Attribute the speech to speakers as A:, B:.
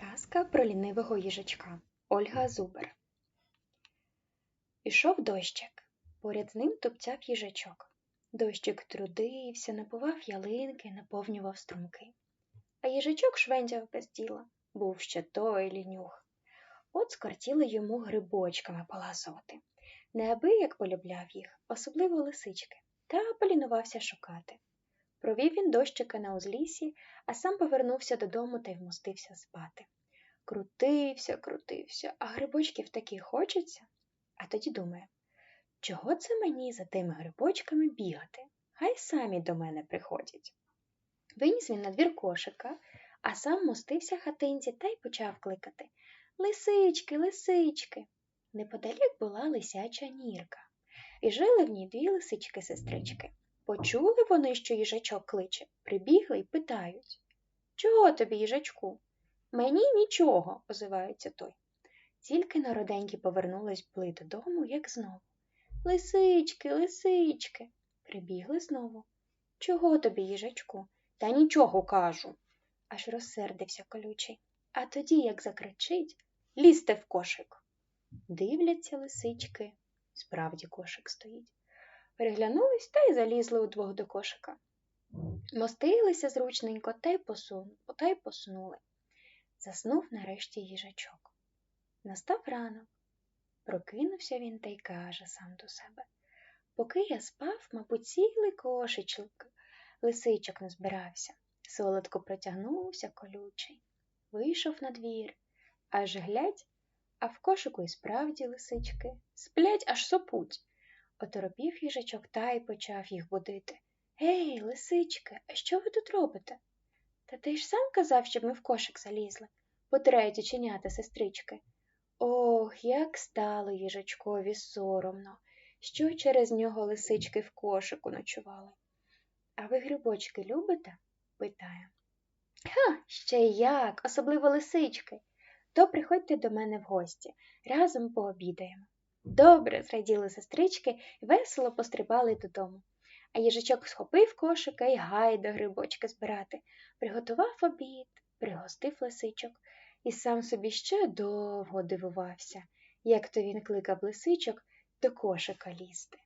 A: Казка про лінивого їжачка Ольга Зубер. Ішов дощик. Поряд з ним тупцяв їжачок. Дощик трудився, напував ялинки, наповнював струмки. А їжачок швендяв без діла, був ще той лінюх. От скортіли йому грибочками полазоти. Неабияк полюбляв їх, особливо лисички, та полінувався шукати. Провів він дощика на узліссі, а сам повернувся додому та й вмостився спати. Крутився, крутився, а грибочків таки хочеться. А тоді думає, чого це мені за тими грибочками бігати? Хай самі до мене приходять. Виніс він на двір кошика, а сам мостився хатинці та й почав кликати Лисички, лисички. Неподалік була лисяча нірка, і жили в ній дві лисички-сестрички. Почули вони, що їжачок кличе, прибігли й питають Чого тобі, їжачку? Мені нічого, озивається той. Тільки народенькі повернулись були додому, як знову. Лисички, лисички. Прибігли знову. Чого тобі, їжачку? Та нічого кажу. Аж розсердився колючий. А тоді, як закричить, лізьте в кошик. Дивляться лисички. Справді кошик стоїть. Переглянулись та й залізли удвох до кошика. Мостилися зручненько та й посунули, та й поснули. Заснув нарешті їжачок. Настав ранок. Прокинувся він та й каже сам до себе. Поки я спав, мабуть, цілий кошечок лисичок назбирався. Солодко протягнувся колючий. Вийшов на двір. Аж глядь, а в кошику і справді лисички. Сплять, аж сопуть. Оторопів їжачок та й почав їх будити. Гей, лисички, а що ви тут робите? Та ти ж сам казав, щоб ми в кошик залізли, потирають оченята сестрички. Ох, як стало їжачкові соромно, що через нього лисички в кошику ночували. А ви грибочки любите? питає. Ха, ще як, особливо лисички. То приходьте до мене в гості, разом пообідаємо. Добре, зраділи сестрички і весело пострибали додому. А їжачок схопив кошика і гайда грибочки збирати, приготував обід, пригостив лисичок і сам собі ще довго дивувався, як то він кликав лисичок до кошика лізти.